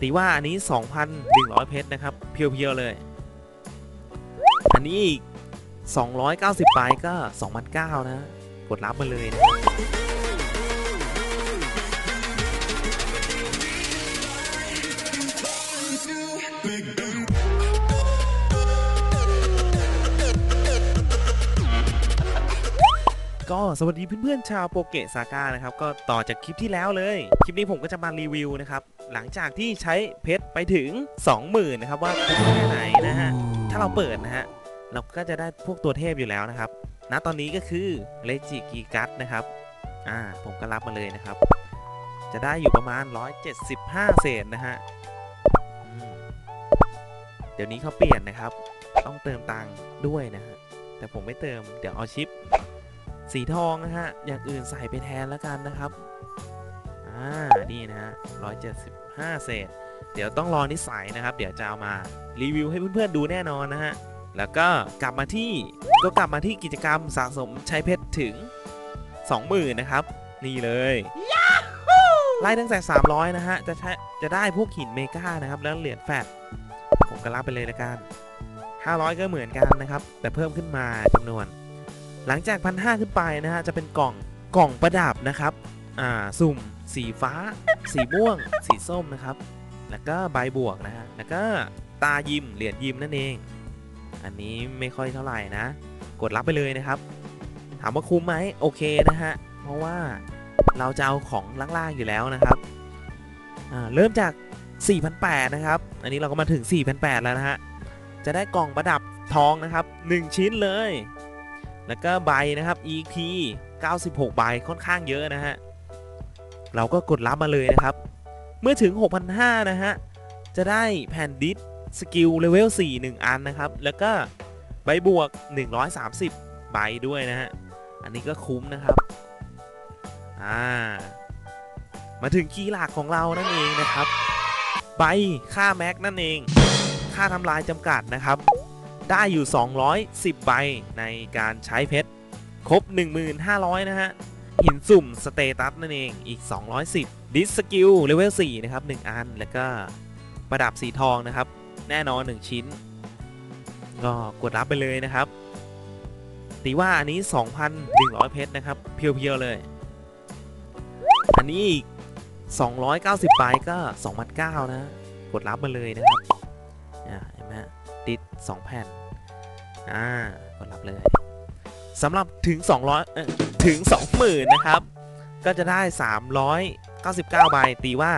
ตีว่าอันนี้ 2,100 เพชรนะครับ เพียวๆเลย อันนี้อีก 290ใบก็ 2,900 นะ กดรับมาเลยนะก็สวัสดีเพื่อนๆชาวโปเกะซาก้านะครับ ก็ต่อจากคลิปที่แล้วเลย คลิปนี้ผมก็จะมารีวิวนะครับ หลังจากที่ใช้เพชรไปถึง 20,000นะครับว่าคุ้มแค่ไหนนะฮะถ้าเราเปิดนะฮะเราก็จะได้พวกตัวเทพอยู่แล้วนะครับณตอนนี้ก็คือเลจิกีกัสนะครับอ่าผมก็รับมาเลยนะครับ จะได้อยู่ประมาณ 175 เศษนะฮะอืมเดี๋ยวนี้เขาเปลี่ยนนะครับ ต้องเติมตังค์ด้วยนะฮะแต่ผมไม่เติมเดี๋ยวเอาชิป สีทองนะฮะอย่างอื่นใส่ไปแทนแล้วกันนะครับ อ่า นี่นะฮะ175เศษ เดี๋ยวต้องรอนิสัยนะครับ เดี๋ยวจะเอามารีวิวให้เพื่อนๆดูแน่นอนนะฮะ แล้วก็กลับมาที่ก็กลับมาที่กิจกรรมสะสมใช้เพชรถึง 20,000นะครับ นี่เลยไล่ตั้งแต่ 300 นะฮะ จะใช้จะได้พวกหินเมกานะครับ แล้วเหรียญแฟดผมก็รับไปเลยละกัน 500 ก็เหมือนกันนะครับ แต่เพิ่มขึ้นมาจำนวน หลังจากพันห้าขึ้นไปนะฮะ จะเป็นกล่องกล่องประดับนะครับ อ่า สุ่ม สีฟ้า สีม่วง สีส้มนะครับ แล้วก็ใบบวกนะฮะ แล้วก็ตายิมเหรียญยิมนั่นเอง อันนี้ไม่ค่อยเท่าไหร่นะ กดรับไปเลยนะครับ ถามว่าคุ้มไหมโอเคนะฮะ เพราะว่าเราจะเอาของล่างๆอยู่แล้วนะครับเริ่มจาก 4,800 นะครับ อันนี้เราก็มาถึง 4,800 แล้วนะฮะ จะได้กล่องประดับทองนะครับ 1 ชิ้นเลย แล้วก็ใบนะครับ EXP 96 ใบค่อนข้างเยอะนะฮะ เราก็กดรับมาเลยนะครับ เมื่อถึง 6,500 นะฮะ จะได้แผ่นดิสสกิลเลเวล4 1 อันนะครับ แล้วก็ใบบวก 130 ใบด้วยนะฮะ อันนี้ก็คุ้มนะครับ อ่า มาถึงคีย์หลักของเรานั่นเองนะครับ ใบค่าแม็กนั่นเอง ค่าทำลายจำกัดนะครับ ได้อยู่ 210 ใบในการใช้เพชร ครบ 1500 นะฮะ หินสุ่มสเตตัสนั่นเองอีก 210 ดิสสกิลเลเวล4นะครับ 1 อัน แล้วก็ประดับสีทองนะครับ แน่นอน 1 ชิ้น ก็กดรับไปเลยนะครับ ตีว่าอันนี้ 2,100 เพชรนะครับ เพียวๆเลย อันนี้อีก 290ใบก็ 2,900 นะ กดรับมาเลยนะครับอ่าเห็นไหมฮะติด 2 แผ่น อ่ากดรับเลยสำหรับถึง 200เอ่อ ถึง 20,000 นะครับ ก็จะได้ 399 ใบ ตีว่า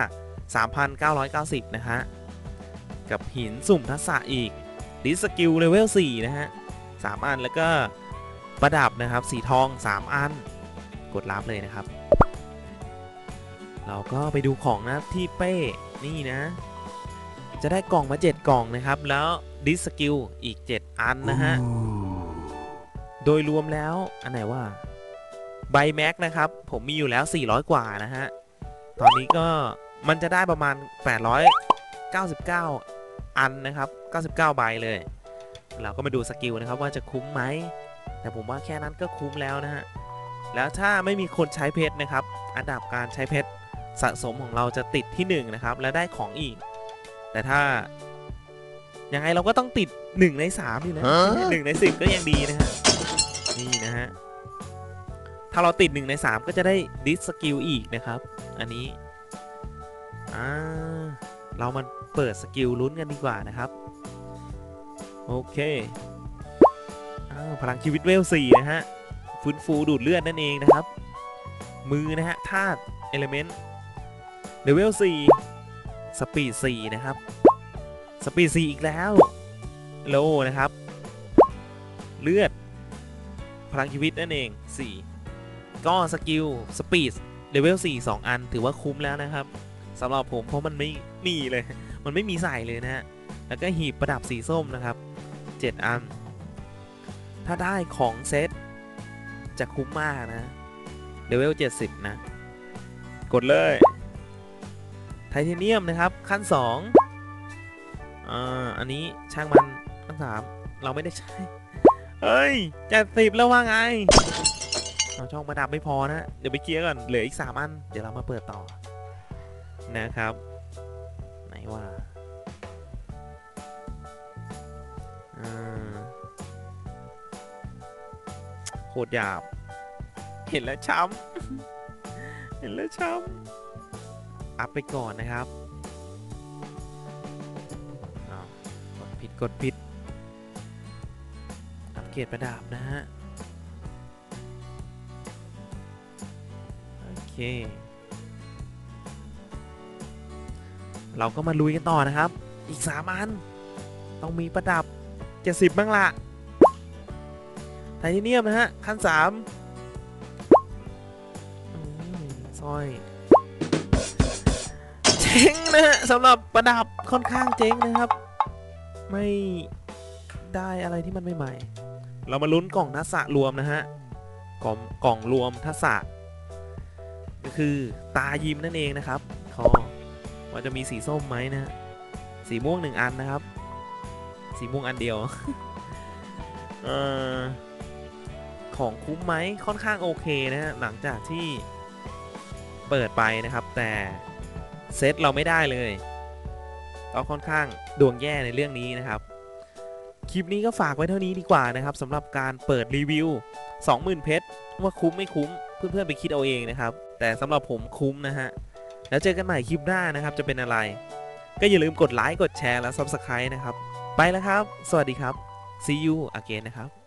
3,990 นะฮะ กับหินสุ่มทักษะอีก ดิสกิลเลเวล 4 นะฮะ 3 อันแล้วก็ประดับนะครับ สีทอง 3 อัน กดรับเลยนะครับ เราก็ไปดูของนะที่เป้ นี่นะ จะได้กล่องมา 7 กล่องนะครับ แล้วดิสกิลอีก 7 อันนะฮะ โดยรวมแล้ว อันไหนว่า ไบแม็กนะครับ ผมมีอยู่แล้ว 400 กว่านะฮะ ตอนนี้ก็มันจะได้ประมาณ 899 อันนะครับ 99 ใบเลย เราก็มาดูสกิลนะครับว่าจะคุ้มไหม แต่ผมว่าแค่นั้นก็คุ้มแล้วนะฮะ แล้วถ้าไม่มีคนใช้เพชรนะครับ อันดับการใช้เพชรสะสมของเราจะติดที่ 1 นะครับ และได้ของอีก แต่ถ้ายังไงเราก็ต้องติด 1 ใน3อยู่แล้วหนึ่งใน 10 ก็ยังดีนะฮะ นี่นะฮะ ถ้าเราติด 1 ใน 3 ก็จะได้ดิสสกิลอีกนะครับ อันนี้อ่าเรามาเปิดสกิลลุ้นกันดีกว่านะครับ โอเคอ้าวพลังชีวิตเวล4นะฮะ ฟื้นฟูดูดเลือดนั่นเองนะครับ มือนะฮะธาตุเอลเมนต์เลเวล4สปีด4นะครับ สปีด4อีกแล้วโลนะครับ เลือด พลังชีวิตนั่นเอง4 ก็สกิลสปีดเลเวล4 2 อัน ถือว่าคุ้มแล้วนะครับสำหรับผมเพราะมันไม่มีเลย มันไม่มีใส่เลยนะฮะ แล้วก็หีบประดับสีส้มนะครับ 7 อัน ถ้าได้ของเซตจะคุ้มมากนะเลเวล 70 นะ กดเลย ไทเทเนียมนะครับ ขั้น 2อ่าอันนี้ช่างมันขั้น3เราไม่ได้ใช้ เฮ้ยเจ็ดสิบแล้วว่าไง เราช่องประดับไม่พอนะ เดี๋ยวไปเคลียร์ก่อน เหลืออีก 3 อัน เดี๋ยวเรามาเปิดต่อนะครับ ไหนว่าโคตรหยาบ เห็นแล้วช้ำ เห็นแล้วช้ำ อัพไปก่อนนะครับกดผิดกดผิดอัพเกรดประดับนะฮะ เคเราก็มาลุยกันต่อนะครับ อีก 3 อัน ต้องมีประดับ 70บ้างละไทเทเนียมนะฮะ ขั้น3อืมสร้อยเจ๊งนะฮะสำหรับประดับค่อนข้างเจ๊งนะครับ ไม่ได้อะไรที่มันใหม่ๆเรามาลุ้นกล่องทักษะรวมนะฮะ กล่องกล่องรวมทักษะ ก็คือตายิ้มนั่นเองนะครับคอว่าจะมีสีส้มไหมนะฮะสีม่วงหนึ่งอันนะครับ สีม่วงอันเดียวเออของคุ้มไหมค่อนข้างโอเคนะฮะหลังจากที่เปิดไปนะครับ แต่เซตเราไม่ได้เลยก็ค่อนข้างดวงแย่ในเรื่องนี้นะครับ คลิปนี้ก็ฝากไว้เท่านี้ดีกว่านะครับสำหรับการเปิดรีวิว 20,000 เพชรว่าคุ้มไม่คุ้ม เพื่อนๆไปคิดเอาเองนะครับ แต่สำหรับผมคุ้มนะฮะ แล้วเจอกันใหม่คลิปหน้านะครับ จะเป็นอะไร ก็อย่าลืมกดไลค์กดแชร์และ Subscribe นะครับ ไปแล้วครับ สวัสดีครับ see you again นะครับ